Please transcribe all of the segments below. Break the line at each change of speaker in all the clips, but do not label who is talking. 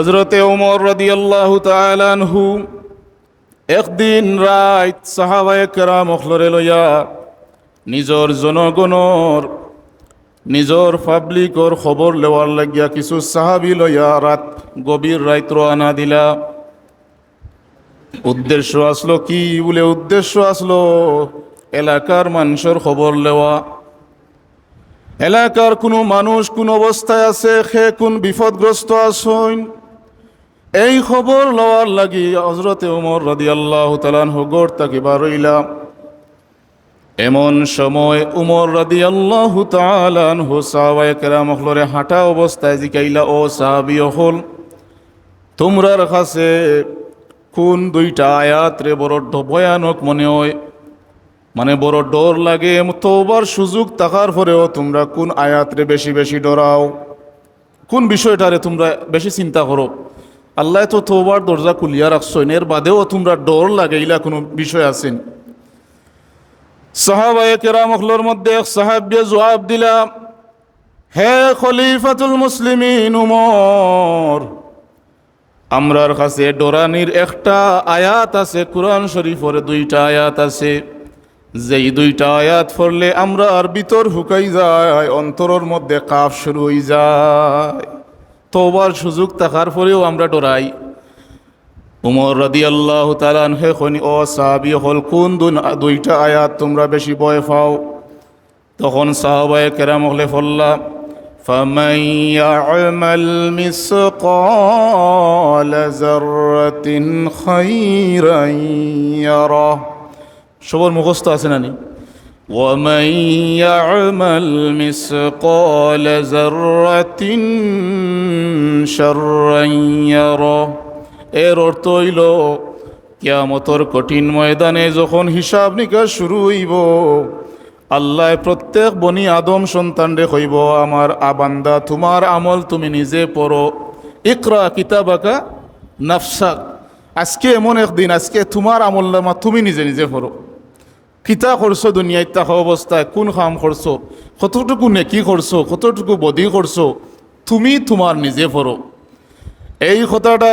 হজরতে ওমর রাদিয়াল্লাহু তাআলা আনহু একদিন রাত সাহাবায়ে কেরাম অখলরে লইয়া নিজর জনগণর, নিজর পাবলিকর খবর লেওয়ার লাগিয়া কিছু সাহাবি লইয়া রাত গভীর রাত আনা দিলা। উদ্দেশ্য আসলো কি বলে উদ্দেশ্য আসলো এলাকার মানুষের খবর লেওয়া। এলাকার কোনো মানুষ কোন অবস্থায় আছে, সে কোন বিপদগ্রস্ত আসইন এই খবর লওয়ার লাগি হজরতে উমর রাদি আল্লাহ তালান হগর তাকে বারইলাম এমন সময় উমর রাদি আল্লাহ তালান হো সাহাবায় কেরাম হলরে হাঁটা অবস্থায় জিকাইলা, ও সাহাবি, হল, তোমরার কাছে কোন দুইটা আয়াত রে বড় ভয়ানক মনে হয়? মানে বড় ডর লাগে, তোবার সুযোগ থাকার পরেও তোমরা কোন আয়াতরে বেশি বেশি ডরাও? কোন বিষয়টারে তোমরা বেশি চিন্তা করো? আল্লাহ তো তোবার দরজা খুলিয়া রাখছো, এর বাদেও তোমরা ডর লাগে ইলা কোনো বিষয় আছেন সাহাবায়ে কেরাম অখলোর মধ্যে এক সাহাবিয়ে জবাব দিলাম হে খলিফাতুল মুসলিমিন উমর, আমরার কাছে ডরানির একটা আয়াত আছে, কোরআন শরীফের দুইটা আয়াত আছে। যেই দুইটা আয়াত পড়লে আমরা আর ভিতর হুকাই যায়, অন্তরের মধ্যে কাপ শুরু হয়ে যায়। তোবার সুযোগ থাকার পরেও আমরা ডরাই উমর রাদি আল্লাহ তালান হে খনি ও সাহাবি হল কোন দুন- দুইটা আয়াত তোমরা বেশি ভয় পাও তখন সাহাবায়ে কেরাম হলে ফল্লা فمن يعمل مثقال ذرة خيرا يره সবর মুখস্থ আছে নানি ومن يعمل مثقال ذرة شرا يره এর অর্থ হইল কিয়ামতর কঠিন ময়দানে যখন হিসাব নিকাশ শুরু হইব আল্লাহ প্রত্যেক বনি আদম সন্তানরে কইব আমার আবান্দা তোমার আমল তুমি নিজে পড়ো ইকরা কিতাবাকা নাফসাক আজকে এমন একদিন আজকে তোমার আমল নামা তুমি নিজে নিজে পড়ো কিতা করছো দুনিয়ায় থাকা অবস্থায় কোন কাম করছো কতটুকু নেকি করছো কতটুকু বদি করছো তুমি তোমার নিজে পড়ো এই কথাটা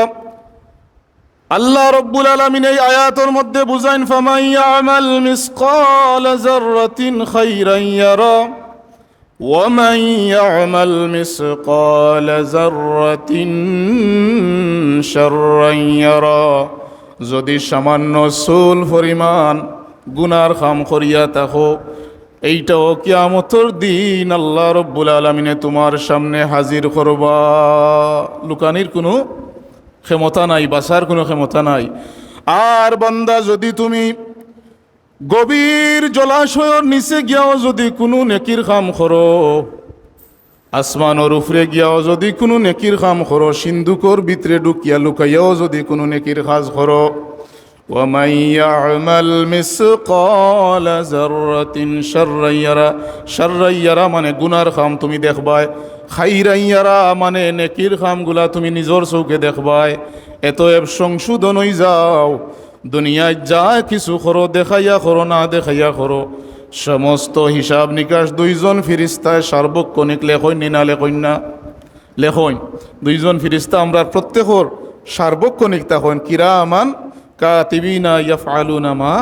আল্লাহ রব্বুল আলমিন এই আয়াতর মধ্যে বুঝাইন ফামাই আমাল মিসকাল জাররাতিন খাইরান ইয়ারা ومن يعمل مثقال ذرة شرا يرى যদি সামান্য চুল পরিমাণ গুনার খাম করিয়া থাকো এইটাও কিয়ামতর দিন আল্লাহ রব্বুল আলমিনে তোমার সামনে হাজির করবা। লুকানির কোনো ক্ষমতা নাই বাসার কোনো ক্ষমতা নাই। আর বান্দা, যদি তুমি গভীর জলাশয়ের নিচে গিয়াও যদি কোনো নেকির কাম করো, আসমানোর উপরে গিয়াও যদি কোনো নেকির কাম করো, সিন্ধুকর ভিতরে ঢুকিয়া লুকাইয়াও যদি কোনো নেকির কাজ করো ومن يعمل مثقال ذرة شرا يرى شرا يرى মানে গুনার খাম তুমি দেখবাই খাইরা ইয়ারা মানে নেকির খামগুলা তুমি নিজর চৌকে দেখবাই এত এব সংশোধন হয়ে যাও দুনিয়ায় যা কিছু করো দেখাইয়া করো না দেখাইয়া করো সমস্ত হিসাব নিকাশ দুইজন ফিরিস্তায় সার্বক্ষণিক লেখইন না লেখইন না লেখইন দুইজন ফিরিস্তা আমরা প্রত্যেকর সার্বক্ষণিক তখন কিরা আমান কাতিবিনা ইয়াফআলুনা মা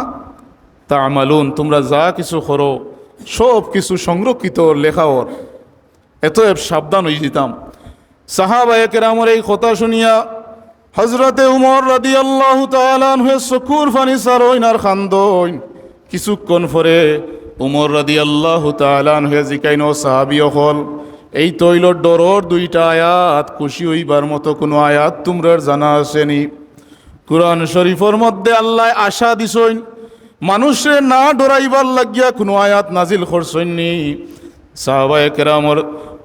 তামালুন। তোমরা যা কিছু করো, সব কিছু সংরক্ষিত লেখা ওর। এত সাবধান হয়ে যেতাম। সাহাবায়ে কেরামর এই কথা শুনিয়া হজরতে উমর রাদি আল্লাহ তালান হয়ে চকুর ফানি সারইন আর খান্দইন। কিছুক্ষণ পরে উমর রাদি আল্লাহ তালান হয়ে জিকাইন সাহাবি হল এই তৈল ডরর দুইটা আয়াত, খুশি হইবার মতো কোনো আয়াত তোমরার জানা আসেনি। কোরআন শরীফের মধ্যে আল্লাহ আশা দিছইন মানুষে না ডরাইবার লাগিয়া কোনো আয়াত নাজিল করছইনি সাহাবায়ে কেরামর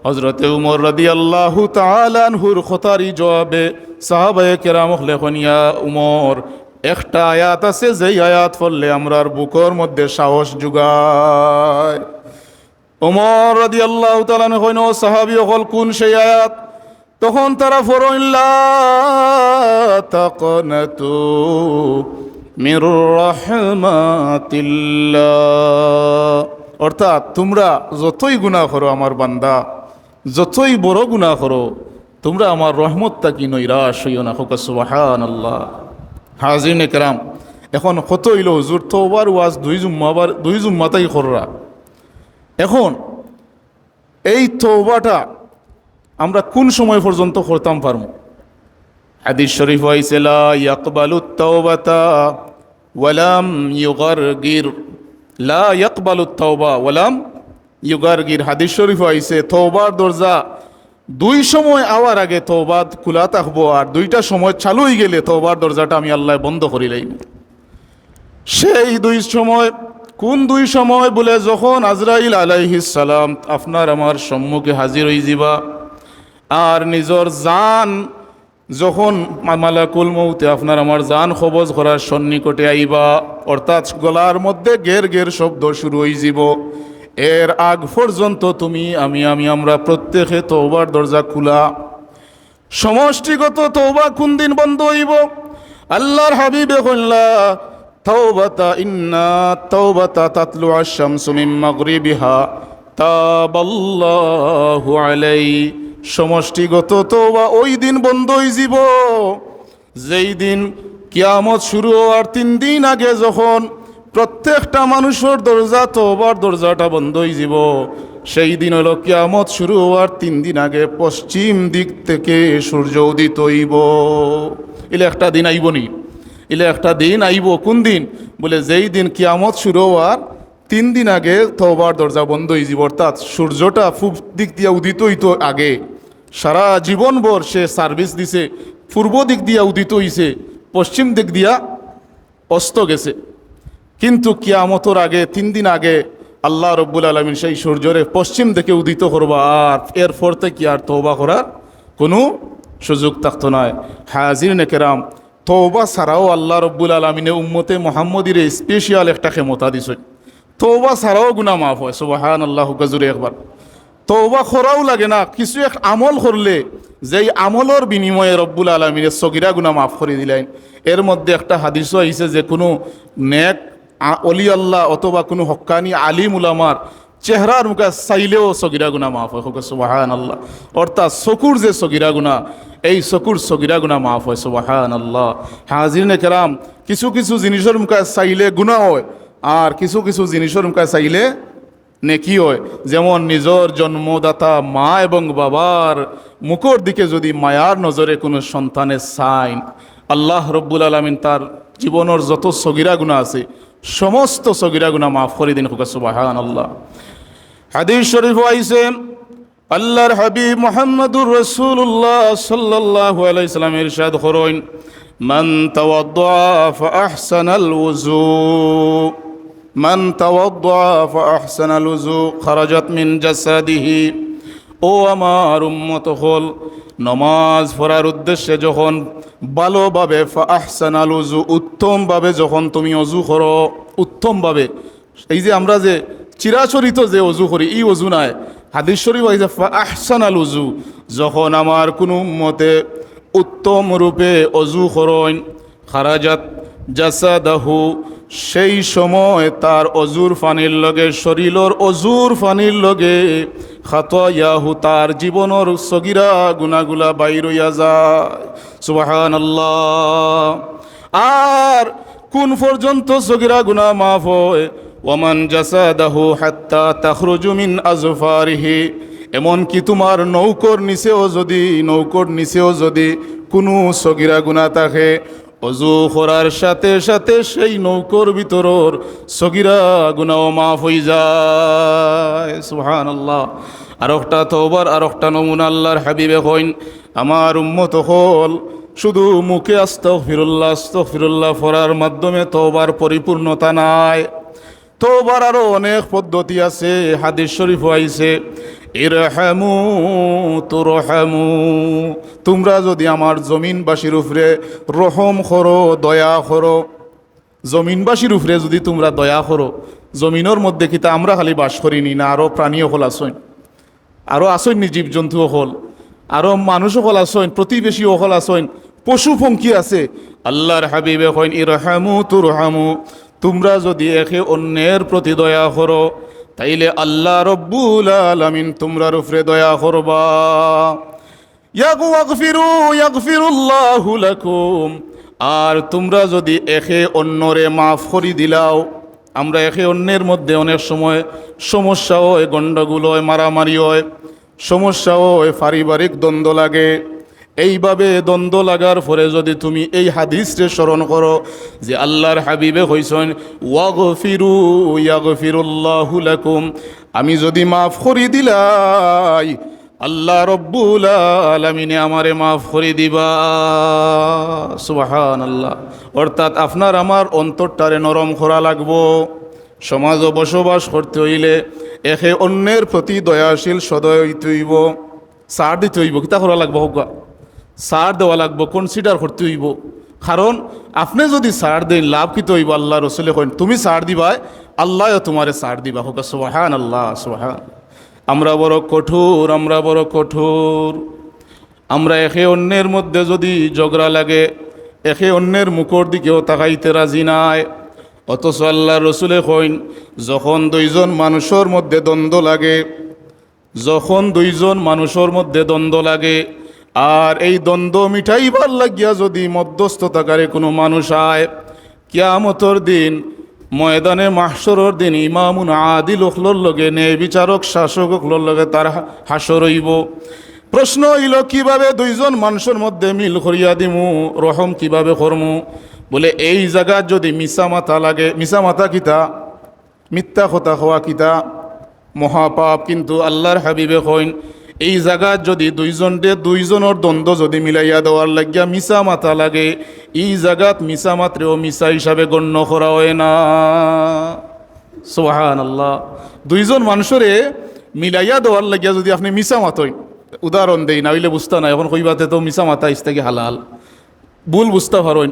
হজরতে উমর রাদি আল্লাহ তালানহুর খতারি জবাবে সাহাবায়ে কেরাম লেখনিয়া, উমর, একটা আয়াত আছে, যেই আয়াত পড়লে আমরার বুকর মধ্যে সাহস যোগায় উমর রাদি আল্লাহ তালান হইন সাহাবি হল কোন সেই আয়াত? তখন তারা ফরইল্লা তাকনাতু অর্থাৎ তোমরা যতই গুণা করো আমার বান্দা, যতই বড় গুণা করো, তোমরা আমার রহমতটা কি নৈরাশ হইও না। হোক সুবাহান আল্লাহ হাজিন একরাম এখন কত হইল হুজুর? তো ওবার ওয়াজ দুই জুম্মা আবার দুই জুম্মাতাই কররা। এখন এই তৌবাটা আমরা কোন সময় পর্যন্ত করতাম পারব? হাদিস শরীফ হয়েছে লা ইয়াকবালু তাওবাতা ওয়ালাম ইউগারগির লা ইয়াকবালু তাওবা ওয়ালাম ইউগারগির। হাদিস শরীফ হয়েছে তওবার দরজা দুই সময় আওয়ার আগে তওবা খোলা থাকব আর দুইটা সময় চালু হয়ে গেলে তওবার দরজাটা আমি আল্লাহ বন্ধ করি লাইব। সেই দুই সময়, কোন দুই সময় বলে, যখন আজরাইল আলাইহিস সালাম, আপনার আমার সম্মুখে হাজির হয়ে যাবা আর নিজর জান যখন মালাকুল মৌতে আপনার আমার জান খবজ করার সন্নিকটে আইবা, অর্থাৎ গলার মধ্যে গের গের শব্দ শুরু হয়ে যাব, এর আগ পর্যন্ত তুমি, আমি আমি, আমরা প্রত্যেকে তৌবার দরজা খোলা। সমষ্টিগত তৌবা কোন দিন বন্ধ হইব? আল্লাহর হাবিবে কল্লা তাওবাতা ইন্না তাওবাতা তাতলু আশ-শামসু মিন মাগরিবিহা, তাবাল্লাহু আলাই। সমষ্টিগত তো বা ওই দিন বন্ধ যাব যেই দিন কিয়ামত শুরু হওয়ার তিন দিন আগে যখন প্রত্যেকটা মানুষের দরজা তোবার দরজাটা বন্ধ হয়ে যাব সেই দিন হলো কিয়ামত শুরু হওয়ার তিন দিন আগে পশ্চিম দিক থেকে সূর্য উদিত হইব। এলে একটা দিন আইব নি? এলে একটা দিন আইব কোন দিন? বলে যেই দিন কিয়ামত শুরু হওয়ার তিন দিন আগে তোবার দরজা বন্ধ হয়ে যাব অর্থাৎ সূর্যটা পূব দিক দিয়ে উদিত হইতো আগে। সারা জীবনভর সে সার্ভিস দিছে, পূর্ব দিক দিয়া উদিত হইছে, পশ্চিম দিক দিয়া অস্ত গেছে। কিন্তু কিয়ামতর আগে, তিন দিন আগে আল্লাহ রব্বুল আলমিন সেই সূর্যরে পশ্চিম দিকে উদিত করবা আর এর ফরতে কি আর তৌবা করার কোনো সুযোগ থাকতো নয় হাজির নেকেরাম তৌবা ছাড়াও আল্লাহ রব্বুল আলমিনে উম্মতে মোহাম্মদির স্পেশাল একটা ক্ষমতা দিছে। তৌবা ছাড়াও গুণা মাফ হয় সুবাহান আল্লাহ গজুরে একবার। তৌবা করাও লাগে না। কিছু এক আমল করলে যেই আমলের বিনিময়ে রব্বুল আলমিনের সগিরা গুণা মাফ করে দিলেন। এর মধ্যে একটা হাদিসও আইছে যে কোনো নেক অলি আল্লাহ অথবা কোনো হক্কানি আলিম উলামার চেহারার মুখে চাইলেও সগিরা গুণা মাফ হয়। হোক সুবাহান আল্লাহ অর্থাৎ চকুর যে সগিরা গুণা এই চকুর সগিরা গুণা মাফ হয়। সুবাহান আল্লাহ হাজির কেরাম, কিছু কিছু জিনিসের মুখে চাইলে গুণা হয়, আর কিছু কিছু জিনিসের মুখে চাইলে নেকি হয়? যেমন নিজর জন্মদাতা মা এবং বাবার মুখর দিকে যদি মায়ার নজরে কোনো সন্তানের সাইন, আল্লাহ রব্বুল আলমিন তার জীবনের যত সগিরা গুণা আছে, সমস্ত সগিরা গুণা মাফ করে দিন হুকা সুবাহান আল্লাহ হাদিস শরীফ আইসে আল্লাহর হাবিব মোহাম্মদুর রসুল্লাহ সাল্লাল্লাহু আলাইহি সাল্লাম ইরশাদ করইন মান তাওয়াদ্দা ফাআহসানাল ওযু। মান ওযু খারাজাত মিন জাসাদিহি। ও আমার উম্মত হল, নমাজ পড়ার উদ্দেশ্যে যখন ভালোভাবে আহসানাল উজু উত্তমভাবে যখন তুমি অজু করো, উত্তমভাবে, এই যে আমরা যে চিরাচরিত যে অজু করি, এই অজু নাই। হাদিস শরীফ হয়েছে আহসানাল উজু যখন আমার কোনো মতে উত্তম রূপে অজু করইন খারাজাত জাসাদাহু সেই সময় তার অজুর ফানির লগে, শরীরর অজুর ফানির লগে খাতয়াহু তার জীবনের সগিরা গুনাগুলা বাইর হইয়া যায়। সুবাহান আর কোন পর্যন্ত সগিরা গুনা মাফ হয়? ওমান জাসাদাহু হাত্তা তাখরুজু মিন আজফারিহি। এমনকি তোমার নৌকর নিচেও যদি, নৌকর নিচেও যদি কোনো সগিরা গুণা থাকে অজু করার সাথে সাথে সেই নৌকর ভিতরর সগিরা গুনাও মাফ হয়ে যায়। সুহান আল্লাহ আর একটা তোবার আর একটা নমুনা আল্লাহর হাবিবে হইন আমার উম্মত হল শুধু মুখে আস্ত ফিরুল্লাহ আস্ত ফিরুল্লাহ ফরার মাধ্যমে তোবার পরিপূর্ণতা নাই। তোবার আরও অনেক পদ্ধতি আছে, হাদিস শরীফ আইছে। ইরহামু, তুরহামু। তোমরা যদি আমার জমিনবাসীর উপরে রহম করো, দয়া করো। জমিনবাসীর উপরে যদি তোমরা দয়া করো, জমিনের মধ্যে কিতা আমরা খালি বাস করিনি, না আরও প্রাণী হল আসইন? আরও আসইন নি জীবজন্তু হল। আরও মানুষ হল আসইন প্রতিবেশী হল আসইন, পশু পঙ্খী আছে। আল্লাহর হাবিবে হইন ইরহামু, তুরহামু। তোমরা যদি একে অন্যের প্রতি দয়া করো তাইলে আল্লাহ রব্বুল আলামিন তোমরার উপরে দয়া করবা। ইয়াগফিরু ইয়াগফিরুল্লাহু লাকুম। আর তোমরা যদি একে অন্যরে মাফ করি দিলাও, আমরা একে অন্যের মধ্যে অনেক সময় সমস্যা হয় গণ্ডগোল হয়, মারামারি হয়, সমস্যা হয়, পারিবারিক দ্বন্দ্ব লাগে। এইভাবে দ্বন্দ্ব লাগার পরে যদি তুমি এই হাদিসরে স্মরণ করো যে আল্লাহর হাবিবে হইছেন, ওয়াগফিরু, ইয়াগফিরুল্লাহু লাকুম। আমি যদি মাফ করি দিলাই, আল্লাহ রব্বুল আলমিনে আমারে মাফ করে দিবা। সুবাহান আল্লাহ অর্থাৎ আপনার আমার অন্তরটারে নরম করা লাগবো। সমাজও বসবাস করতে হইলে একে অন্যের প্রতি দয়াশীল সদয় হইতে হইব সার দিতে হইব, কিতা করা লাগবো হোক সার দেওয়া লাগবো কনসিডার করতে হইব। কারণ আপনি যদি সার দেন, লাভ কিতে হইব? আল্লাহ রসুলে কইন, তুমি সার দিবাই, আল্লাহ তোমারে সার দিবা। হোক সুবাহান আল্লাহ সুবাহান। আমরা বড় কঠোর, আমরা বড় কঠোর। আমরা একে অন্যের মধ্যে যদি ঝগড়া লাগে, একে অন্যের মুখর দিকেও তাকাইতে রাজি নাই। অথচ আল্লাহ রসুলে কইন, যখন দুইজন মানুষের মধ্যে দ্বন্দ্ব লাগে, যখন দুইজন মানুষের মধ্যে দ্বন্দ্ব লাগে আর এই দ্বন্দ্ব মিঠাইবার লাগিয়া যদি মধ্যস্থতাকারী কোনো মানুষ আয়, কিয়ামতর দিন, ময়দানে মাহসরর দিন ইমামুন আদিল ওখলোর লগে নে বিচারক শাসক ওখলোর লগে তার হাসর হইব। প্রশ্ন হইল, কীভাবে দুইজন মানুষের মধ্যে মিল করিয়া দিমু, রহম কীভাবে করমু? বলে, এই জায়গার যদি মিশা মাথা লাগে মিশা মাথা কিতা? মিথ্যা কথা হওয়া কিতা? মহাপাপ কিন্তু আল্লাহর হাবিবে কইন এই জায়গাত যদি দুইজনটে দুইজনের দ্বন্দ্ব যদি মিলাইয়া দেওয়ার লাগিয়া মিশা মাথা লাগে, এই জায়গাত মিশা মাত্রেও মিশা হিসাবে গণ্য করা হয় না। সোহান আল্লাহ দুইজন মানুষরে মিলাইয়া দেওয়ার লাগিয়া যদি আপনি মিশা মাতই, উদাহরণ দেই না হইলে বুঝতে না এখন কইবাতে তো মিশা মাথা ইস্তাকে হালাল। ভুল বুঝতে পারেন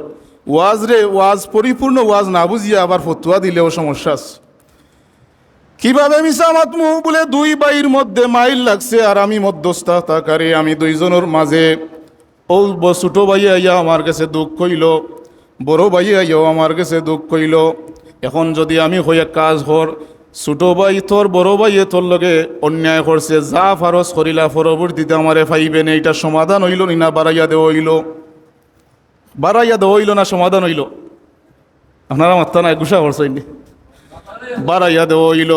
ওয়াজ রে, ওয়াজ পরিপূর্ণ ওয়াজ না বুঝিয়া আবার ফতুয়া দিলেও সমস্যা আছে। কীভাবে মিশা মাতমু? বলে দুই বাইর মধ্যে মাইল লাগছে আর আমি মধ্যস্থতাকারী আমি দুইজনের মাঝে। ও ছোট ভাই আইয়া আমার কাছে দুঃখ কইল বড় ভাই আইয়াও আমার কাছে দুঃখ কইল এখন যদি আমি হইয়া কাজ হর, ছোট ভাই তোর বড় ভাইয়ে তোর লগে অন্যায় করছে, যা ফারস করিলা পরবর্তীতে আমারে ফাইবে না এটা সমাধান হইল নি না বাড়াইয়া দেওয়া হইল? বাড়াইয়া দেওয়া হইল না সমাধান হইল? আপনারা মাত্রা নাই, গুসা করছেন বাড়াইয়া দেওয়া হইল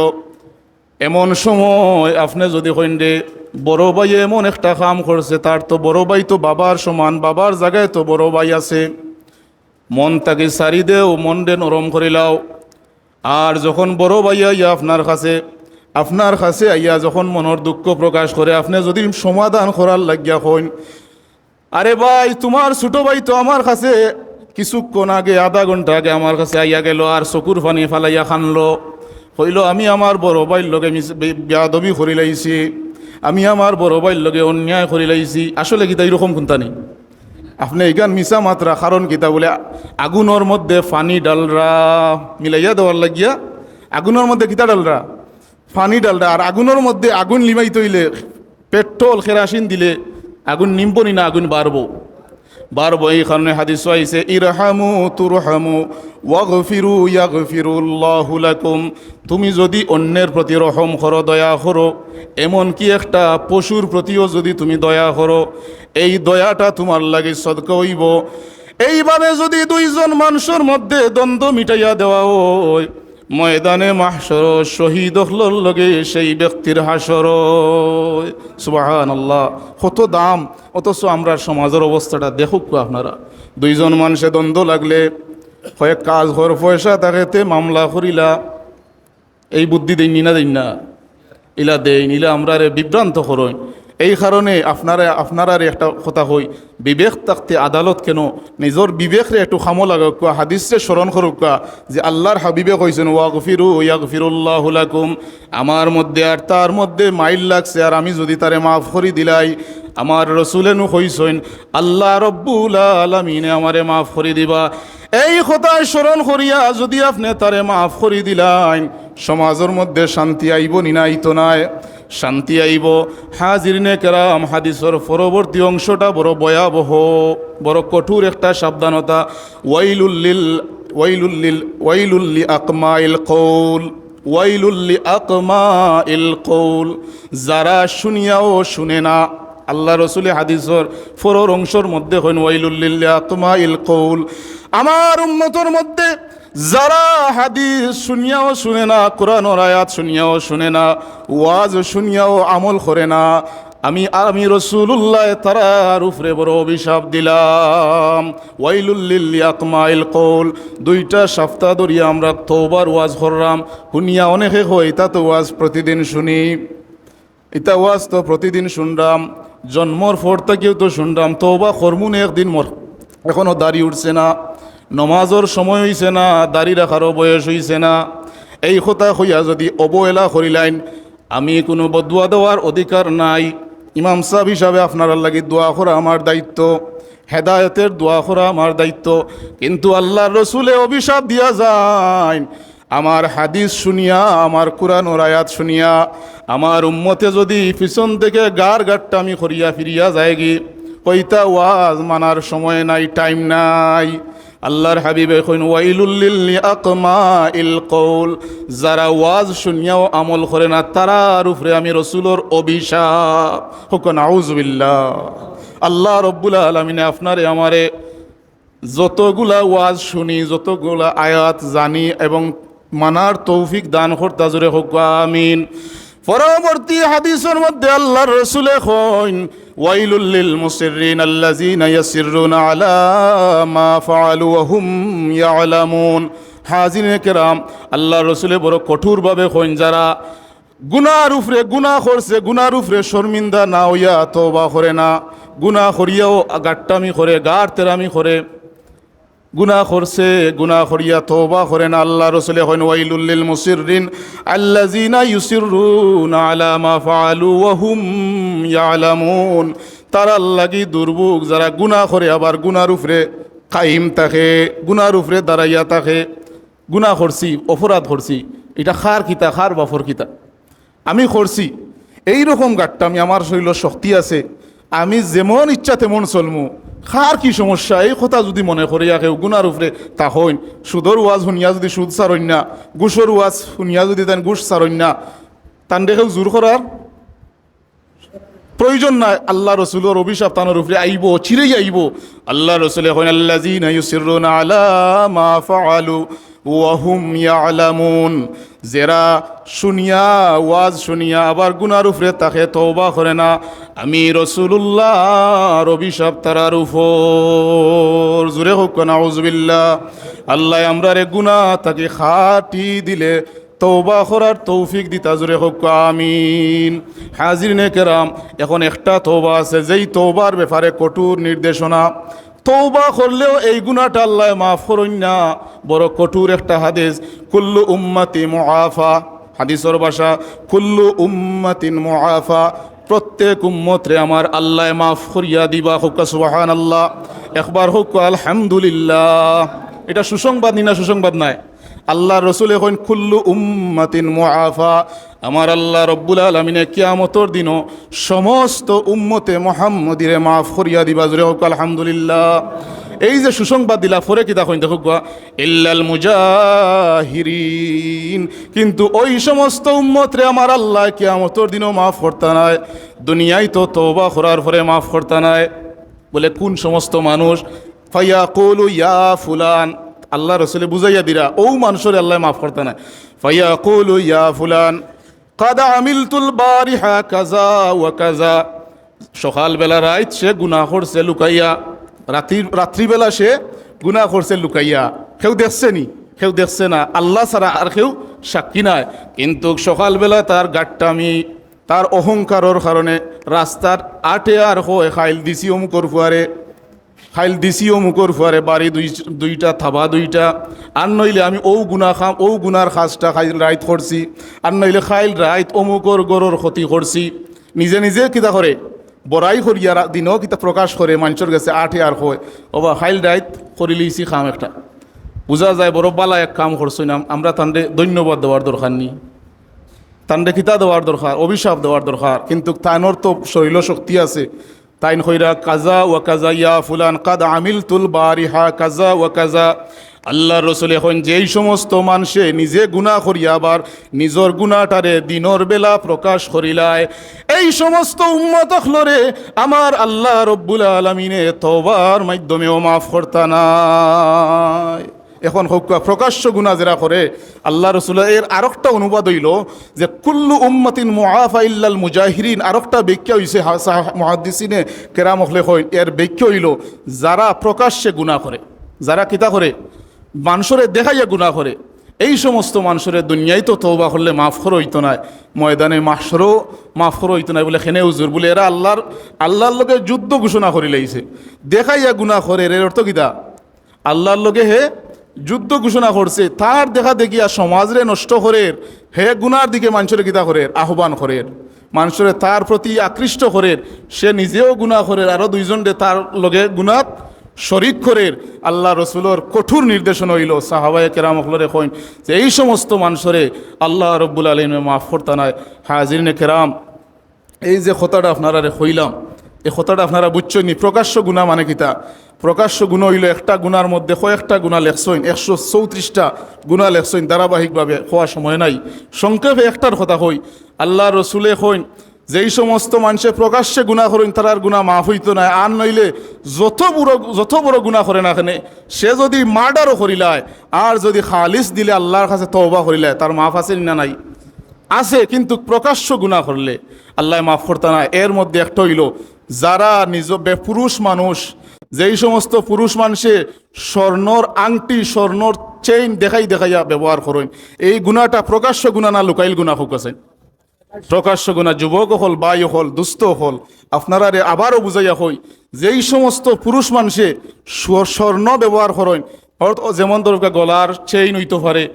এমন সময় আপনি যদি কইন রে বড় ভাই এমন একটা কাম করছে, তার তো বড় ভাই তো বাবার সমান, বাবার জায়গায় তো বড় ভাই আছে। মন তাকে সারি দেও, মন দে নরম করিলাও আর যখন বড় ভাই আইয়া আপনার কাছে আপনার কাছে আইয়া যখন মনের দুঃখ প্রকাশ করে, আপনি যদি সমাধান করার লাগিয়া হইন, আরে ভাই, তোমার ছোট ভাই তো আমার কাছে কিছুক্ষণ আগে, আধা ঘণ্টা আগে আমার কাছে আইয়া গেল, আর চকুর পানি ফালাইয়া খানলো। হইল আমি আমার বড় ভাইয়ের লগে বেয়াদবি করি লাইছি। আমি আমার বড় ভাইয়ের লগে অন্যায় করি লাইছি। আসলে তাই এরকম নেই? আপনি এইখান মিশা মাত্রা, কারণ কিতা বলে, আগুনের মধ্যে ফানি ডালরা মিলাইয়া দেওয়ার লাগিয়া, আগুনের মধ্যে কিতা ডালরা? ফানি ডালরা, আর আগুনের মধ্যে আগুন লিমাই তৈলে পেট্রোল, কেরাসিন দিলে আগুন নিম্বনি না, আগুন বাড়বো। বারবো এই কারণে হাদিস আইছে ইরহামু তুরহামু ওয়াগফিরু ইয়াগফিরুল্লাহু লাকুম। তুমি যদি অন্যের প্রতি রহম করো, দয়া করো। এমন কি একটা পশুর প্রতিও যদি তুমি দয়া করো, এই দয়াটা তোমার লাগে সদকা হইব। এইভাবে যদি দুইজন মানুষের মধ্যে দ্বন্দ্ব মিটাইয়া দেওয়া হয় ময়দানে মাহসর শহীদ হলর লগে সেই ব্যক্তির হাসর সুবাহান আল্লাহ কত দাম, অথচ আমরা সমাজের অবস্থাটা দেখুক আপনারা। দুইজন মানুষে দ্বন্দ্ব লাগলে হয় কাজ হর পয়সা তাকেতে মামলা করিলা, এই বুদ্ধি দেই না দেই না? ইলা দেই ইলা আমরা বিভ্রান্ত করই এই কারণে আপনারা আপনারা একটা কথা হই, বিবেক থাকতে আদালত কেন? নিজের বিবেকরে একটু খামো লাগাক হাদিসে স্মরণ করুক যে আল্লাহর হাবিবে কইছেন ওয়া গফিরু ইয়া গফিরুল্লাহ লাকুম। আমার মধ্যে আর তার মধ্যে মাইল লাগছে, আর আমি যদি তারে মাফ করি দিলাই, আমার রসুলেনু কইছেন, আল্লাহ রব্বুল আলমিনে আমারে মাফ করে দিবা। এই কথায় স্মরণ করিয়া যদি আপনি তারে মাফ করে দিলাই সমাজের মধ্যে শান্তি আইব নিনাইত নাই। শান্তি আইব। হাজিরিনে কেরাম, হাদিসর পরবর্তী অংশটা বড় ভয়াবহ, বড় কঠোর একটা সাবধানতা। ওয়াইলুল্লিল ওয়াইলুল্লিল ওয়াইলুল্লি আকমাইল কৌল ওয়াইলুল্লি আকমা ইল কৌল। যারা শুনিয়াও শুনে না, আল্লাহ রসুলের হাদিসর ফরর অংশর মধ্যে হইন ওয়াইলুল্লিল্লা তোমা ইল কৌল। আমার উন্মতর মধ্যে যারা হাদিস শুনিয়াও শুনে না কোরআন আয়াত শুনিয়াও শুনে না, ওয়াজ শুনিয়াও আমল করে না, আমি আমি রসুল্লাহ তারার উপরে বড় অভিশাপ দিলাম। ওয়াইলুল্লিল কৌল দুইটা সপ্তাহ ধরিয়া আমরা তোবার ওয়াজ করলাম। শুনিয়া অনেকে হয় তা তো ওয়াজ প্রতিদিন শুনি। ইতা ওয়াজ তো প্রতিদিন শুনলাম, জন্মর পর থেকেও তো শুনলাম তোবা কর্মুনে একদিন মর। এখনও দাড়ি উঠছে না। নমাজর সময় হইছে না, দাড়ি রাখারও বয়স হইছে না। এই কথা হইয়া যদি অবহেলা করিলাইন আমি কোনো বদুয়া দেওয়ার অধিকার নাই। ইমাম সাহেব হিসাবে আপনার লাগি দোয়া করা আমার দায়িত্ব, হেদায়তের দোয়া করা আমার দায়িত্ব। কিন্তু আল্লাহর রসুলে অভিশাপ দিয়া যায় আমার হাদিস শুনিয়া, আমার কোরআন আয়াত শুনিয়া, আমার উম্মতে যদি পিছন থেকে গার গাটটা আমি করিয়া ফিরিয়া যায় গি কইতা ওয়াজ মানার সময় নাই টাইম নাই। আল্লাহর হাবিব এখন ওয়াইলুল্লিল আকমা ইল কৌল যারা ওয়াজ শুনিয়াও আমল করে না, তারার উপরে আমি রসুলোর অভিশাপ। হোক নাউজবিল্লা আল্লাহ রব্বুল আলমিনে আপনারে আমারে যতগুলা ওয়াজ শুনি, যতগুলা আয়াত জানি এবং মানার তৌফিক দান করতা জোরে হোক, আমিন। পরবর্তী হাদিসের মধ্যে আল্লাহর রসুলে কইন ওয়াইলুল্লিল মুসিরিন আল্লাযিনা ইয়াসিরুনা আলা মা ফাআলু ওয়া হুম ইয়ালামুন। হাজিরিনে কেরাম আল্লাহ রসুলে বড় কঠোরভাবে হইন যারা গুনার উফরে গুনা করছে, গুনার উফরে শর্মিন্দা না হইয়া তওবা করে না। গুনা করিয়াও গাট্টামি করে গাড় তেরামি করে। গুনা করছে গুনা করিয়া তওবা করেন আল্লাহ রসুলে হইন ওয়াইলুল্লিল মুসিররিন, আল্লাযিনা ইউসিররুনা আলা মা ফাআলু ওয়া হুম ইয়ালামুন। তারা লাগি দুর্ভোগ, যারা গুনা করে আবার গুনার উপরে কাইম থাকে গুনার উপরে দাঁড়াইয়া থাকে। গুনা করছি, অপরাধ করছি, এটা খার কিতা, খার বাফর কিতা? আমি করছি এই রকম গাটটা আমি, আমার শরীর শক্তি আছে আমি যেমন ইচ্ছা তেমন চলমু। খার কি সমস্যা? এই কথা যদি মনে করিয়া কেউ গুনার উপরে তা হইন। সুদর ওয়াজ শুনিয়া যদি সুদ সারইন না গুসর ওয়াজ শুনিয়া যদি তান গুস সারইন না তান দেখেও জোর করার প্রয়োজন নাই। আল্লাহ রসুলের অভিশাপ তানোর উপরে আইব চিরেই আইব আল্লাহ রসুলে হইন আল্লাহ ইউসিরুনা আলা মা ফাআলু। ওয়াহুম ইয়ালামুন। জেরা শুনিয়া, ওয়াজ শুনিয়া, আবার গুনার উপরে তাকে তওবা করে না, আমি রসুল্লাহ অভিশাপ তারার উপর। জুড়ে হোক নাউজবিল্লা আল্লাহ আমরা রে গুনা তাকে খাটি দিলে তৌবা করার তৌফিক দিতা জুড়ে হোক, আমিন। হাজির নে কেরাম, এখন একটা তৌবা আছে, যেই তৌবার ব্যাপারে কঠোর নির্দেশনা। তৌবা করলেও এই গুণাটা আল্লাহ মাফ করুন না। বড় কঠোর একটা হাদিস, কুল্লু উম্মাতি মুআফা হাদিসর বাসা কুল্লু উম্মাতিন মুআফা প্রত্যেক উম্মতরে আমার আল্লাহ মাফ করিয়া দিবা হোক সুবাহান আল্লাহ একবার হোক, আলহামদুলিল্লাহ। এটা সুসংবাদ নি না সুসংবাদ নাই? আল্লাহ রসুল এখন খুল্লু উম্মাতিন মুআফা। আমার আল্লাহ রব্বুল আলমিনে কিয়ামতর দিনও সমস্ত উম্মতে মোহাম্মদিরে মাফ করিয়া দিবা। জুড়ে হোক, আলহামদুলিল্লাহ। এই যে সুসংবাদ দিলা ফরে কি দেখুন দেখো ইল্লাল মুজাহিরিন। কিন্তু ওই সমস্ত উম্মতরে আমার আল্লাহ কিয়ামতর দিনও মাফ করতে নাই। দুনিয়ায় তো তওবা করার পরে মাফ করতে নাই। বলে, কোন সমস্ত মানুষ? ফাইয়া কলু ইয়া ফুলান। আল্লাহ রসুলে বুঝাইয়া দিরা, ও মানুষের আল্লাহ মাফ করতে না ফাইয়া কলু ইয়া ফুলান, কাদা আমিলতুল বারিহা কাজা ওয়া কাজা। সকালবেলা রাইত সে গুনাহ করছে লুকাইয়া, রাত্রি, রাত্রিবেলা সে গুনাহ করছে লুকাইয়া। কেউ দেখছে নি? কেউ দেখছে না। আল্লাহ ছাড়া আর কেউ সাক্ষী নাই। কিন্তু সকালবেলা তার গাট্টামি তার অহংকারের কারণে রাস্তার আটে আর হয় খাইল দিছি অমুকর ফুয়ারে। খাইল দিছিও মুখর ফুয়ারে বাড়ি দুই দুইটা, থাবা দুইটা। আর নইলে আমি ও গুণা খাম ও গুনার খাসটা খাইল রাইত করছি আর নইলে খাইল রাইত অমুকর গরর ক্ষতি করছি নিজে নিজে কিতা করে বড়াই করিয়া দিনও কিতা প্রকাশ করে মানুষের কাছে আঠে আর হয়। ওবা খাইল রাইত করি লিছি খাম একটা। বোঝা যায় বড় বালা এক কাম করছি না আমরা তান্ডে ধন্যবাদ দেওয়ার দরকার নেই তান্ডে কিতা দেওয়ার দরকার অভিশাপ দেওয়ার দরকার কিন্তু তাইনর তো শরীর শক্তি আছে। তাইন হইরা কাজা ওয়া কাজা, ইয়া ফুলান কাদ আমিল তুল বারিহা, কাজা ওয়া কাজা। আল্লাহ রসুল এখন যেই সমস্ত মানুষে নিজে গুণা করিয়া আবার নিজর গুণাটারে দিনর বেলা প্রকাশ করিলায়, এই সমস্ত উম্মত হলরে আমার আল্লাহ রব্বুল আলমিনে তবার মাধ্যমেও মাফ করতা নাই। এখন হোক প্রকাশ্য গুণা যারা করে, আল্লাহ রসুল এর আরেকটা অনুবাদ হইল যে, কুল্লু উম্মতিন মুআফা ইল্লাল মুজাহিরিন। আরেকটা ব্যাখ্যা হইছে মহাদিসিনে কেরাম হলে হইল এর ব্যাখ্যা হইল, যারা প্রকাশ্যে গুণা করে, যারা কিতা করে? মানুষরে দেখাইয়া গুণা করে। এই সমস্ত মানুষের দুনিয়ায় তো তৌবা করলে মাফ কর হইতো না। ময়দানে মাসরও মাফ কর হইতো না বলে খেনে উজুর বলে এরা আল্লাহর আল্লাহর লগে যুদ্ধ ঘোষণা করি লাইছে। দেখাইয়া গুণা করে, এর অর্থ কিতা? আল্লাহর লগে হে যুদ্ধ ঘোষণা করছে, তার দেখা দেখিয়া সমাজরে নষ্ট করে হে গুনার দিকে মানুষের কিতা করে আহ্বান করে মানুষের তার প্রতি আকৃষ্ট করে সে নিজেও গুণা করে আরও দুইজনরে তার লগে গুণাত শরিক করে আল্লাহ রসুলোর কঠোর নির্দেশনা হইল, সাহাবায় কেরাম হলরে কইন যে এই সমস্ত মানুষরে আল্লাহ রব্বুল আলমে মাফ করতা নাই। হাজিরিনে কেরাম, এই যে কথাটা আপনারা হইলাম এই কথাটা আপনারা বুঝছেন প্রকাশ্য গুণা মানে কিতা প্রকাশ্য গুণ হইল একটা গুণার মধ্যে কয়েকটা গুণা লেখছইন একশো চৌত্রিশটা গুণা লেখছইন ধারাবাহিকভাবে হওয়া সময় নাই। সংক্ষেপে একটার কথা হই আল্লাহ রসুলে হইন যেই সমস্ত মানুষে প্রকাশ্যে গুণা করেন, তার গুণা মাফ হইতো না। আর নইলে যত বড় যত বড় গুণা করে না কেনে, সে যদি মার্ডারও করিলায় আর যদি খালিস দিলে আল্লাহর কাছে তওবা করিলায় তার মাফ আছে না নাই? আছে, কিন্তু প্রকাশ্য গুণা করলে আল্লাহ মাফ করতে না। এর মধ্যে একটা হইল যারা নিজ পুরুষ মানুষ, যেই সমস্ত পুরুষ মানুষে স্বর্ণর আংটি, স্বর্ণর চেইন দেখাই দেখাইয়া ব্যবহার করেন, এই গুণাটা প্রকাশ্য গুণা না লুকাইল গুণা হোক আছে। প্রকাশ্য গুণা যুবক হল, বাই হল, দুস্থ হল, আপনারা রে আবারও বুঝাইয়া হই যেই সমস্ত পুরুষ মানুষে স্ব- স্বর্ণ ব্যবহার করেন যেমন দরকার গলার চেইন হইতে পারে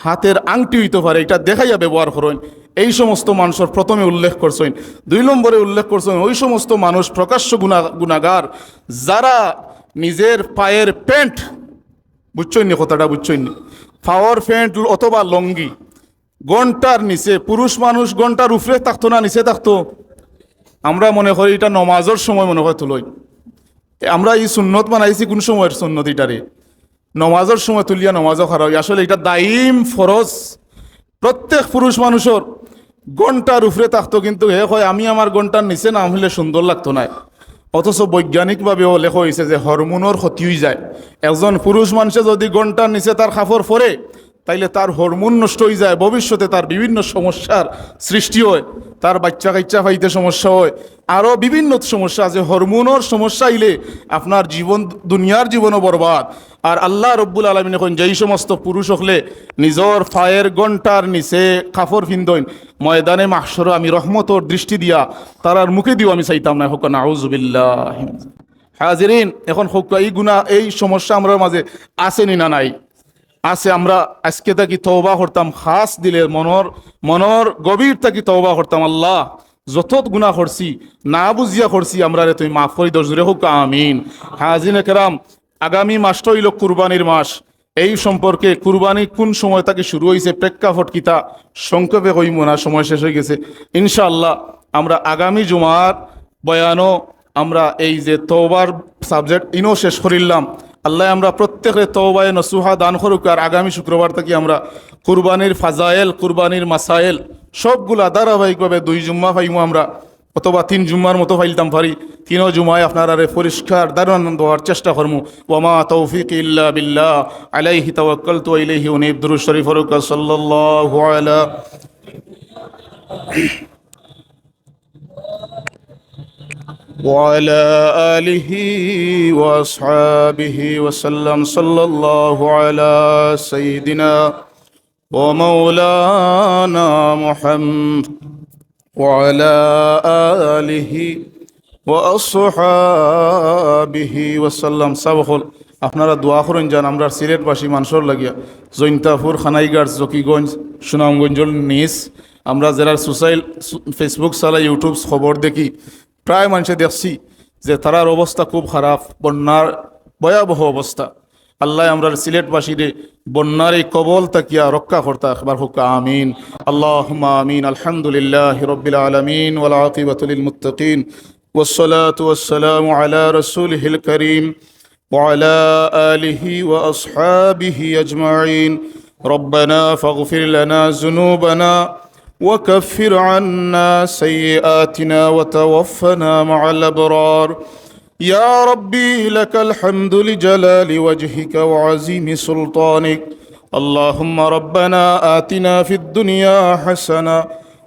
হাতের আংটি হইতে পারে, এটা দেখাইয়া ব্যবহার করেন। এই সমস্ত মানুষের প্রথমে উল্লেখ করছেন, দুই নম্বরে উল্লেখ করছেন, ওই সমস্ত মানুষ প্রকাশ্য গুণা, গুণাগার, যারা নিজের পায়ের প্যান্ট, বুঝছেন নি কথাটা, বুঝছেন নি? পাওয়ার প্যান্ট অথবা লঙ্গি, ঘণ্টার নিচে, পুরুষ মানুষ ঘণ্টার উপরে থাকতো না, নিচে থাকতো? আমরা মনে করি এটা নমাজের সময় মনে হয় তুলই। আমরা এই সুন্নত বানাইছি কোন সময়ের সুন্নত এটারে? নমাজের সময় তুলিয়া নমাজও খারাপ আসলে এটা দাইম ফরজ। প্রত্যেক পুরুষ মানুষের ঘণ্টার উপরে থাকতো, কিন্তু হে হয়, আমি আমার ঘণ্টার নিচে নাম হলে সুন্দর লাগতো না। অথচ বৈজ্ঞানিকভাবেও লেখা হয়েছে যে হরমোনের ক্ষতি হয়ে যায়। একজন পুরুষ মানুষে যদি ঘণ্টার নিচে তার খাফর পরে তাইলে তার হরমোন নষ্ট হয়ে যায়, ভবিষ্যতে তার বিভিন্ন সমস্যার সৃষ্টি হয়, তার বাচ্চা কাচ্চা পাইতে সমস্যা হয় আরও বিভিন্ন সমস্যা আছে, হরমোনের সমস্যা আইলে আপনার জীবন, দুনিয়ার জীবনও বরবাদ। আর আল্লাহ রব্বুল আলমিন এখন যেই সমস্ত পুরুষ হলে নিজর ফায়ের ঘণ্টার নিচে কাপড় ফিন্দইন, ময়দানে মাহসর আমি রহমতর দৃষ্টি দিয়া তারার মুখে দিও, আমি চাইতাম না, হোক, নাউজুবিল্লাহ। হাজিরিন, এখন হোক, এই গুণা এই সমস্যা আমরা মাঝে আসেনি না নাই। আছে, আমরা আজকে তাকি তওবা করতাম, খাস দিলে মনর মনর গভীর তাকি তওবা করতাম, আল্লাহ যত গুণা করছি, না বুঝিয়া করছি, আমরা রে তুমি মাফ করি দশ হোক, আমিন। হাজিন কেরাম, আগামী মাসটা হইল কুরবানির মাস। এই সম্পর্কে কুরবানি কোন সময় তাকে শুরু হয়েছে প্রেক্ষাপট কিতা সংক্ষেপে কইব না, সময় শেষ হয়ে গেছে। ইনশাআল্লাহ, আমরা আগামী জুমার বয়ানও আমরা এই যে তওবার সাবজেক্ট, ইনো শেষ করিলাম। আল্লাহ আমরা প্রত্যেকের তওবায় নসুহা দান করুক আর আগামী শুক্রবার থেকে আমরা কুরবানির ফাজায়েল, কুরবানির মাসাইল সবগুলা ধারাবাহিকভাবে দুই জুম্মা ফাইমু আমরা, অথবা তিন জুম্মার মতো ফাইলতাম পারি। তিনও জুমায় আপনারা পরিষ্কার দারুণানন্দ হওয়ার চেষ্টা করমু। ওমা তৌফিক ইল্লা বিল্লাহ। আলাইহি তাওয়াক্কালতু ওয়া ইলাইহি উনীব। দুরূদ শরীফ ফরুক সাল্লাল্লাহু আলা وعلى آله وأصحابه وسلم صلى الله على سيدنا ومولانا محمد وعلى آله وأصحابه وسلم سبخل আপনারা দোয়া করেন যান আমরা সিলেটবাসী মানুষের লাগিয়া জৈন্তাপুর খানাইগার জকিগঞ্জ সুনামগঞ্জর নিস আমরা যারা সোসাইল ফেসবুক চালাই ইউটিউব খবর দেখি প্রায় মানুষে দেখছি যে তারার অবস্থা খুব খারাপ বন্যার ভয়াবহ অবস্থা আল্লাহ আমরা সিলেটবাসীরে বন্যার এই কবল তাকিয়া রক্ষা করতা একবার হোক আমিন আল্লাহ আমিন আলহামদুলিল্লাহ রবিল আলমিন ওলাকিবতুল মুত্তকিন والصلاة والسلام على رسوله الكريم وعلى آله وأصحابه أجمعين ربنا فاغفر لنا ذنوبنا وكفر عنا سيئاتنا وتوفنا مع الأبرار. يا ربي لك الحمد لجلال وجهك وعزيم سلطانك. اللهم ربنا آتنا في الدنيا حسنة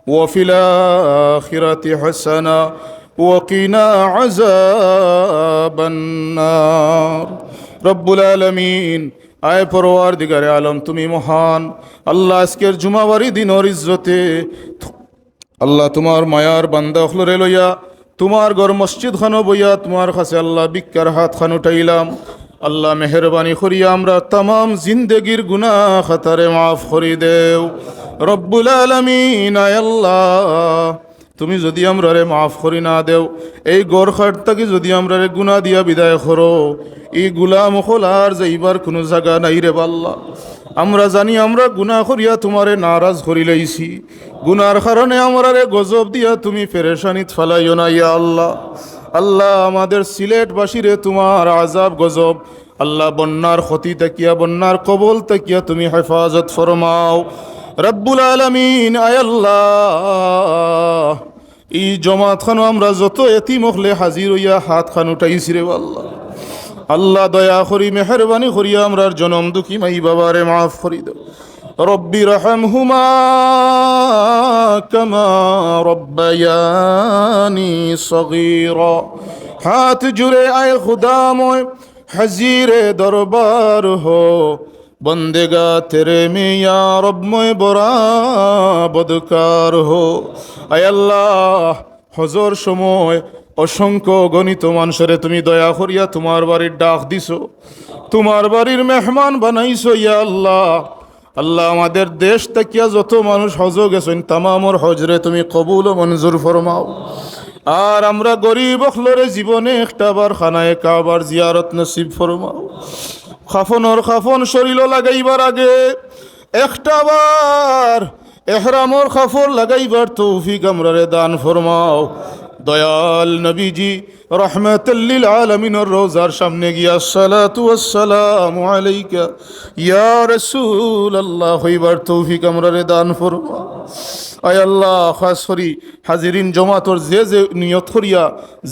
وفي الآخرة حسنة وقنا عذاب النار. رب العالمين. আয় পরওয়ার দিগারে আলম, তুমি মহান। আল্লাহ আজকের জুমাবারি দিনর ইজ্জতে আল্লাহ তোমার মায়ার বান্দা হলরে লইয়া, তোমার গর মসজিদ খানো বইয়া, তোমার কাছে আল্লাহ বিজ্ঞার হাত খান উঠাইলাম। আল্লাহ মেহরবানি করিয়া আমরা তাম জিন্দগির গুনা খাতারে মাফ করি দেও। রব্বুল আলমিন, আয় আল্লাহ। তুমি যদি আমরারে মাফ করি না দেও, এই গড় খাট থাকি যদি আমরারে গুনা দিয়া বিদায় করো, এই গুলাম হল আর যাইবার কোনো জায়গা নাই রে বাল্লা। আমরা জানি আমরা গুনাহ করিয়া তোমারে নারাজ করি লাইছি। গুনার কারণে আমরারে গজব দিয়া তুমি পেরেশানিত ফালাইও না ইয়া আল্লাহ। আল্লাহ আমাদের সিলেট বাসিরে তোমার আজাব গজব, আল্লাহ বন্যার ক্ষতি তাকিয়া বন্যার কবল তাকিয়া তুমি হেফাজত ফরমাও। রব্বুল আলমিন আয়াল্লাহ এই জমাত খানো আমরা যত এতি মখলে হাজির হইয়া হাত খান উঠাইছি রে আল্লাহ। আল্লাহ দয়া করি, মেহরবানি করিয়া আমরার জনম দুঃখী মাই বাবা বাবারে মাফ করি দাও। রব্বি রহমহুমা কামা রব্বায়ানি সগীরা। হাত জুড়ে আয় খুদাময় হাজিরে দরবার হো। বন্দেগা, তেরে মিয়া রবময় বরা বদকার হো। আল্লাহ, হজর সময় অসংখ্য গণিত মানুষরে তুমি দয়া করিয়া তোমার বাড়ির ডাক দিছো। তোমার বাড়ির মেহমান বানাইছো, ইয়া আল্লাহ। আল্লাহ, আমাদের দেশ তাকিয়া যত মানুষ হজ গেছেন, তামামর হজরে তুমি কবুল মঞ্জুর ফরমাও। আর আমরা গরিব অখলরে জীবনে একটা বার খানায় কাবার জিয়ারত নসিব ফরমাও। খাফনর খাফন শরীর লাগাইবার আগে একটা বার এহরামর খাফর লাগাইবার তৌফিক আমরারে দান ফরমাও। দয়াল নবীজি রহমতুল্লিল আলমিনের রোজার সামনে গিয়া সালাতু আসসালাম আলাইকা। ইয়া রসুল আল্লাহ হইবার তৌফিক দান ফরমাও আয় আল্লাহ, খাস করি হাজিরিন যে যে নিয়ত করিয়া,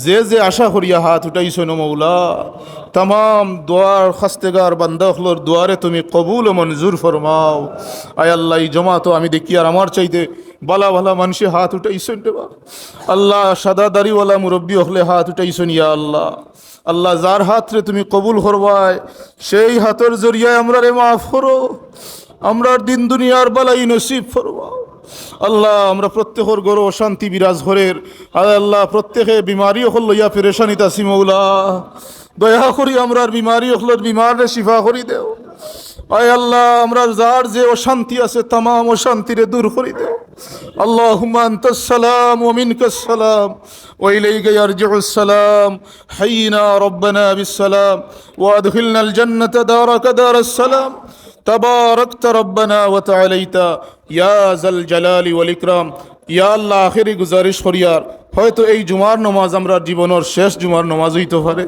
যে যে আশা করিয়া হাত উঠাইছ মৌলা। তাম দোয়ার খাস্তেগার বান্দাখলোর দুয়ারে তুমি কবুল মঞ্জুর ফরমাও। আয় আল্লাহ, এই জমাতো আমি দেখি আর আমার চাইতে বালা ভালা মানুষে হাত উঠাইছেন দেবা আল্লাহ, সাদা দাড়িওয়ালা মুরব্বী হলে হাত উঠাইছেন, ইয়া আল্লাহ। আল্লাহ যার হাত রে তুমি কবুল করবায় সেই হাতের জরিয়ায় আমরা রে মাফ করো। আমরার দিন দুনিয়ার বালাই নসিব ফরমাও আল্লাহ, আমরা প্রত্যেকের গরো শান্তি বিরাজ ঘরের। আল্লাহ, প্রত্যেকে বিমারি হল লইয়া পেরেশানিত আছি মৌলা। দয়া করি আমরার বিমারি হলর বিমারে শিফা করি দেও। আয় আল্লাহ আমরা যার যে অশান্তি আছে তাম অশান্তিরে দূর করি দেও আল্লাহ সালাম ওমিনকাসালাম وإليك يرجع السلام حينا ربنا بالسلام وأدخلنا الجنة دارك دار السلام تباركت ربنا وتعاليت يا ذا الجلال والإكرام ইয়া আল্লাহ, আখেরি গুজারিশ করিয়ার। হয়তো এই জুমার নমাজ আমরা জীবনের শেষ জুমার নমাজ হইতে পারে।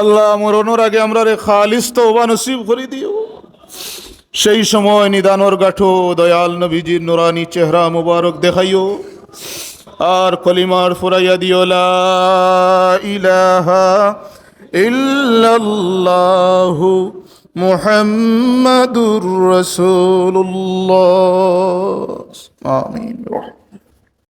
আল্লাহ মরণের আগে আমরা রে খালিস তো নসিব করে দিও। সেই সময় নিদানর গাঠো, দয়াল নবীজির নুরানি চেহারা মুবারক দেখাইও। আর কলিমার ফুরাইয়া দিও, লা ইলাহা ইল্লাল্লাহু মুহাম্মাদুর রাসূলুল্লাহ আমিন